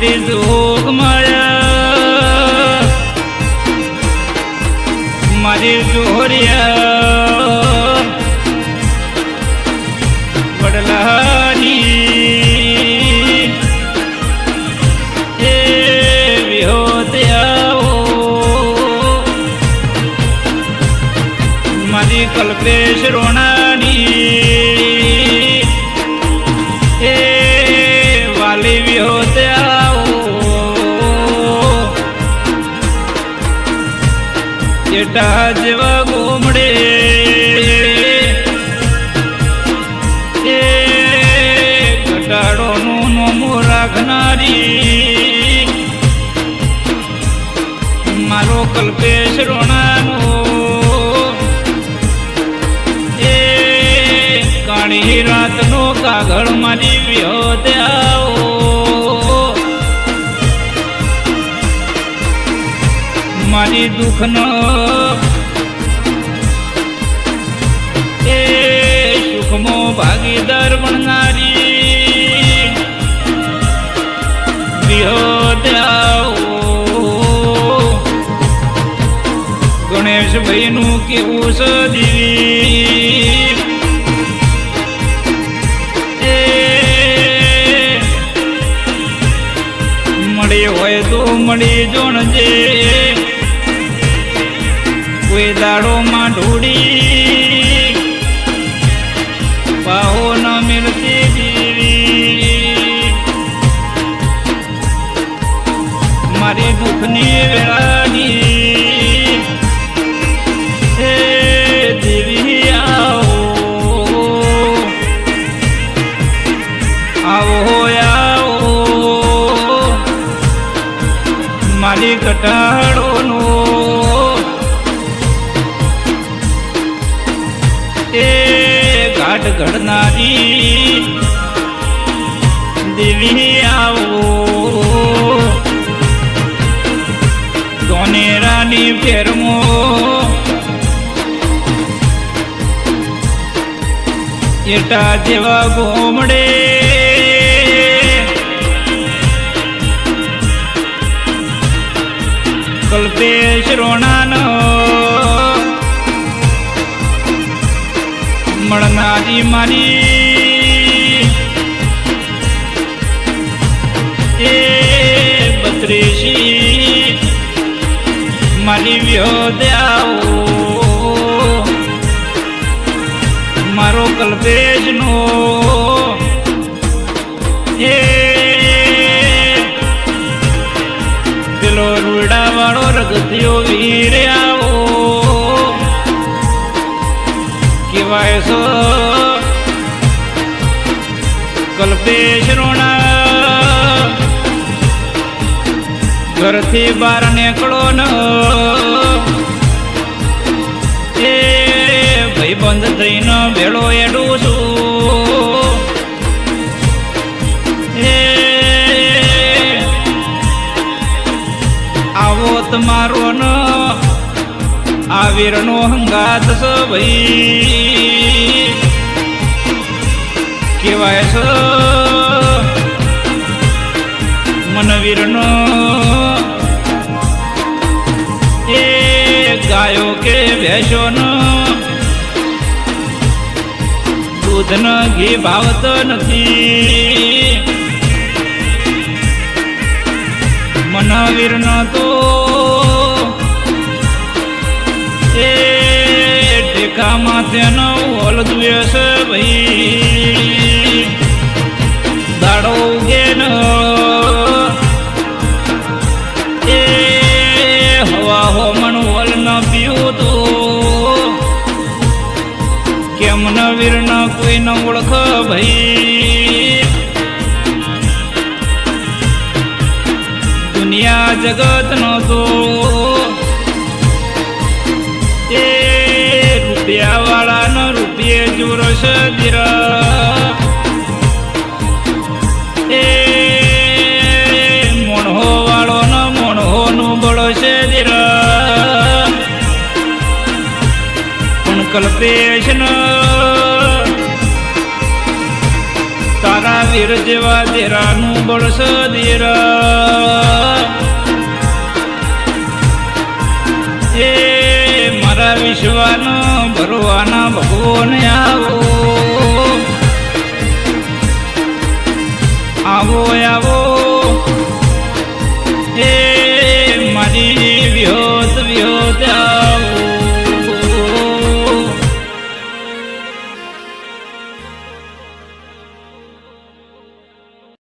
જોગ માયા મારી જોરિયા વડલાની એ વિહોતે આવો મારી કલ્પેશ રોણાની જેટા જેવા ગોમડે એ ઘટાડોનું નોમો રાખનારી. મારો કલ્પેશ રોણાનો. એ કાળી રાતનો કાગળ મારી વ્યો આવો મારી દુઃખનો એ ભાગીદાર બનનારી વિહોતે આવો ગણેશભાઈ નું કેવું સદીવી મળી હોય તો મળી જોણજે. કોઈ દાડો મારી દુઃખની વેળાની. હે દેવી, આવો. આવો આવો. મારી ઘટાડોનો. એ ઘાટ ઘડનારી દેવી, આવો. સોનેરાની ફેરમો એટા જેવા ગોમડે કલ્પેશ રોણાનો. મળનારી મારી આવો મારો કલ્પેશનો એ પેલો રૂડા વાળો રગતિયો વીર આવો કેવાય સો કલ્પેશ રોણા ઘરથી બહાર નીકળો ન. ભેળો એડું છું. આવો તમારો ન આ વીરનો હંગાત છે ભાઈ. કેવાય છે મનવીરનો ગાયો કે ભેંસો નો દૂધ ન ઘી ભાવત નથી. મનાવીર ન તો એ ટેકા માથે નો ઓલ દ્વેષ ભાઈ. કેમ ન વીર ન કોઈ ન ઓળખ ભાઈ. દુનિયા જગત નો તો એ રૂપિયા વાળા નો રૂપિયે જોરસ દીરા એ મોણહો વાળો નો મોણહો નું બળો છે પણ કલ્પેશ વીર જેવા દેરાનું સાંભળશો ધીર એ મારા વિશ્વાનો ભરવાના ભગવાન આવો. આવો આવો. એ મારી વ્યોત વ્યોત